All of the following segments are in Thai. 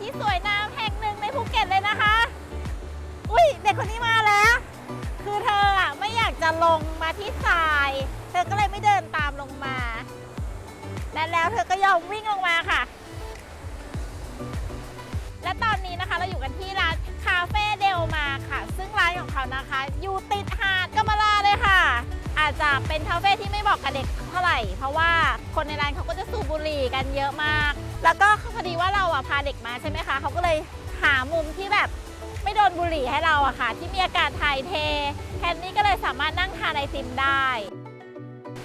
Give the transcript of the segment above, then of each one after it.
ที่สวยงามแห่งหนึ่งในภูเก็ตเลยนะคะ อุ้ยเด็กคนนี้มาแล้ว คือเธออะไม่อยากจะลงมาที่ทราย เธอก็เลยไม่เดินตามลงมา และแล้วเธอก็ยอมวิ่งลงมาค่ะ และตอนนี้นะคะเราอยู่กันที่ร้านคาเฟ่เดลมาค่ะ ซึ่งร้านของเขานะคะ อยู่ติดหาดกำมะลาเลยค่ะ อาจจะเป็นคาเฟ่ที่ไม่บอกกับเด็กเท่าไหร่ เพราะว่าคนในร้านเขาก็จะสูบบุหรี่กันเยอะมาก แล้วก็พอดีว่าเราอะพาเด็กมาใช่ไหมคะเขาก็เลยหามุมที่แบบไม่โดนบุหรี่ให้เราอะค่ะ ที่มีอากาศถ่ายเทแทนนี่ก็เลยสามารถนั่งทานไอติมได้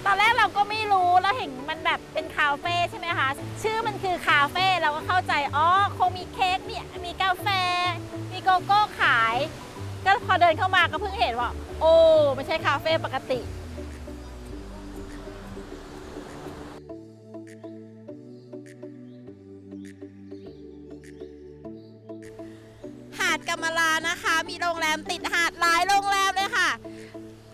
ตอนแรกเราก็ไม่รู้เราเห็นมันแบบเป็นคาเฟ่ใช่ไหมคะ ชื่อมันคือคาเฟ่เราก็เข้าใจอ๋อคงมีเค้กมีมีกาแฟ มีโกโก้ขาย ก็พอเดินเข้ามาก็เพิ่งเห็นว่า โอ้ไม่ใช่คาเฟ่ปกติ มะลานะคะ มีโรงแรมติดหาดหลายโรงแรมเลยค่ะ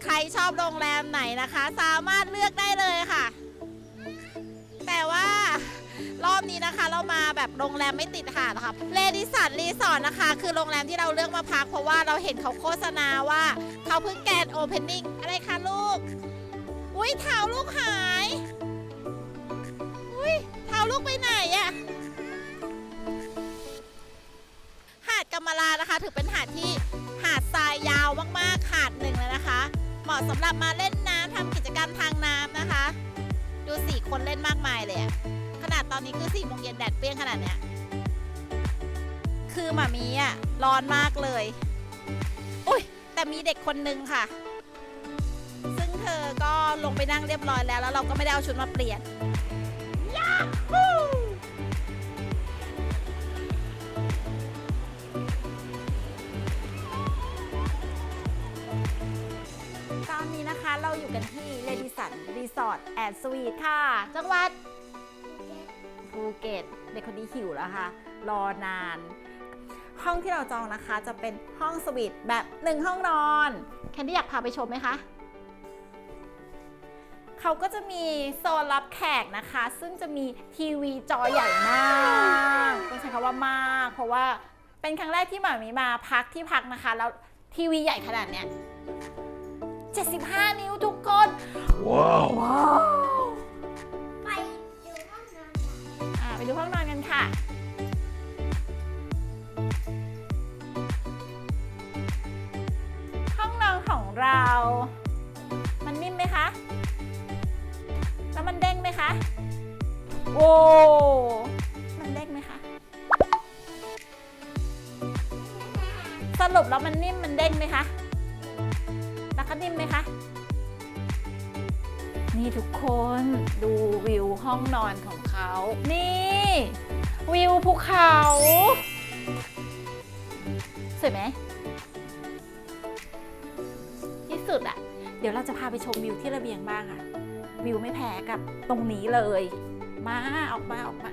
ใครชอบโรงแรมไหนนะคะ สามารถเลือกได้เลยค่ะ แต่ว่ารอบนี้นะคะเรามาแบบโรงแรมไม่ติดหาดนะคะเลดิสันรีสอร์ทนะคะ คือโรงแรมที่เราเลือกมาพัก เพราะว่าเราเห็นเขาโฆษณาว่าเขาเพิ่งแกนโอเพนนิ่งอะไรคะลูก อุ้ยเท้าลูกหาย อุ้ยเท้าลูกไปไหนอะ กำมะลานะคะ ถือเป็นหาดที่หาดทรายยาวมากๆหาดหนึ่งเลยนะคะ เหมาะสำหรับมาเล่นน้ำทำกิจกรรมทางน้ำนะคะ ดูสี่คนเล่นมากมายเลยอะขนาดตอนนี้คือสี่โมงเย็นแดดเปรี้ยงขนาดเนี้ยคือหมามีอะร้อนมากเลยอุ้ยแต่มีเด็กคนนึงค่ะ ซึ่งเธอก็ลงไปนั่งเรียบร้อยแล้ว แล้วเราก็ไม่ได้เอาชุดมาเปลี่ยนยาฮูตอนนี้นะคะ เราอยู่กันที่เลดิสันรีสอร์ทแอนด์สวีทค่ะ จังหวัดภูเก็ตเด็กคนนี้หิวแล้วค่ะ รอนาน ห้องที่เราจองนะคะจะเป็นห้องสวีทแบบหนึ่งห้องนอนแคนดี้อยากพาไปชมไหมคะเขาก็จะมีโซนรับแขกนะคะ ซึ่งจะมีทีวีจอใหญ่มากต้องใช้คำว่ามาก เพราะว่าเป็นครั้งแรกที่หมามีมาพักที่พักนะคะ แล้วทีวีใหญ่ขนาดเนี้ย 75 นิ้วทุกคน Wow. ว้าวไปดูห้องนอนอ่าไปดูห้องนอนกันค่ะ ห้องนอนของเรา มันนิ่มไหมคะ แล้วมันเด้งไหมคะ โอ้มันเด้งไหมคะสรุปแล้วมันนิ่มมันเด้งไหมคะ ทุกคนดูวิวห้องนอนของเขา นี่ วิวภูเขา สวยไหมที่สุดอะเดี๋ยวเราจะพาไปชมวิวที่ระเบียงบ้างอะวิวไม่แพ้กับตรงนี้เลย มาออกมาออกมา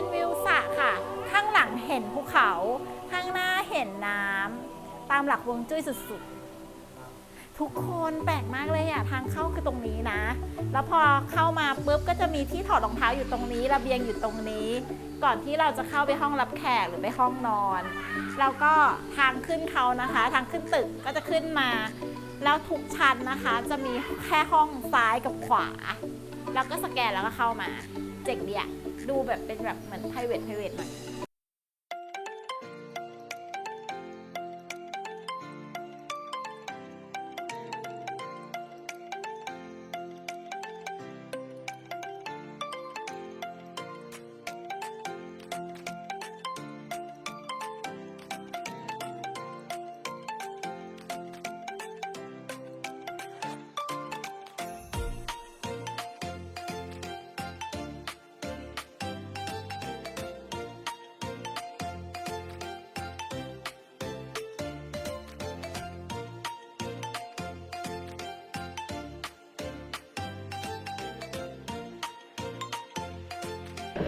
เป็นวิวสระค่ะ ข้างหลังเห็นภูเขา ข้างหน้าเห็นน้ำตามหลักวงจุ้ยสุดๆ ทุกคนแปลกมากเลยอะทางเข้าคือตรงนี้นะ แล้วพอเข้ามาปุ๊บก็จะมีที่ถอดรองเท้าอยู่ตรงนี้ระเบียงอยู่ตรงนี้ ก่อนที่เราจะเข้าไปห้องรับแขกหรือไปห้องนอน แล้วก็ทางขึ้นเขานะคะ ทางขึ้นตึกก็จะขึ้นมา แล้วทุกชั้นนะคะ จะมีแค่ห้องซ้ายกับขวา แล้วก็สแกนแล้วก็เข้ามา เจ๋งดีอะดูแบบเป็นแบบเหมือน private private หน่อย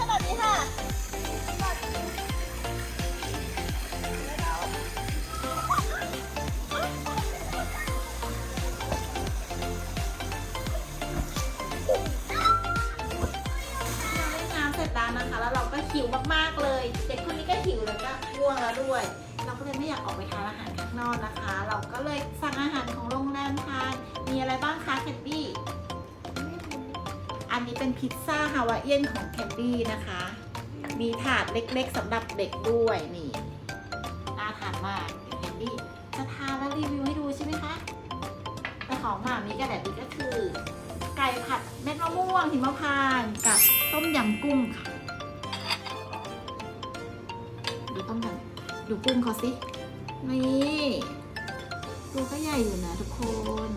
เอามาให้หน่อยดีค่ะเราเล่นน้ำเสร็จแล้วนะคะแล้วเราก็หิวมากๆเลย เด็กคนนี้ก็หิวแล้วก็ง่วงแล้วด้วย เราก็เลยไม่อยากออกไปทานอาหารข้างนอกนะคะ เราก็เลยสั่งอาหารของโรงแรมทานมีอะไรบ้างคะแคนดี้ันนี้เป็นพิซซ่าฮาวายเอียนของแคนดี้นะคะ มีถาดเล็กๆสำหรับเด็กด้วยนี่น่าทานมากแคนดี้จะทานแล้วรีวิวให้ดูใช่ไหมคะแต่ของหมามีกระแดดดีก็คือ ไก่ผัดเม็ดมะม่วงหิมพานต์กับต้มยำกุ้งค่ะ ดูต้มยำดูกุ้งเขาสินี่ตัวก็ใหญ่อยู่นะทุกคน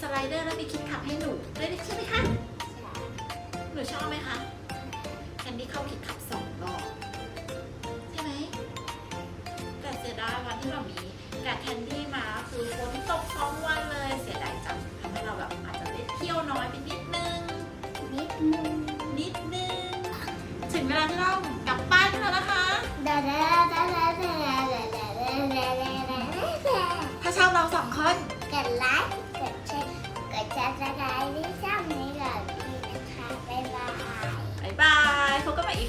สไลเดอร์แล้วมีคิดขับให้หนูด้ยใช่ไหมคะ หนูชอบไหมคะ อันดี้เข้าคิดขับสองรอบใช่ไหม แต่เสียดายวันที่เรามีแต่แคนดี้มาคือฝนตกท้องวันเลย เสียดายจังทำให้เราแบบอาจจะได้เที่ยวน้อยไปนิดนึง นิดนึง นิดนึง ถึงเวลาที่เรากลับบ้านกันแล้วนะคะ ถ้าชอบเราสองคน กดไลค์ จะจะได้ที่ช่องนี้กับพี่นะคะบ๊ายบาย บ๊ายบายพบกันใหม่อี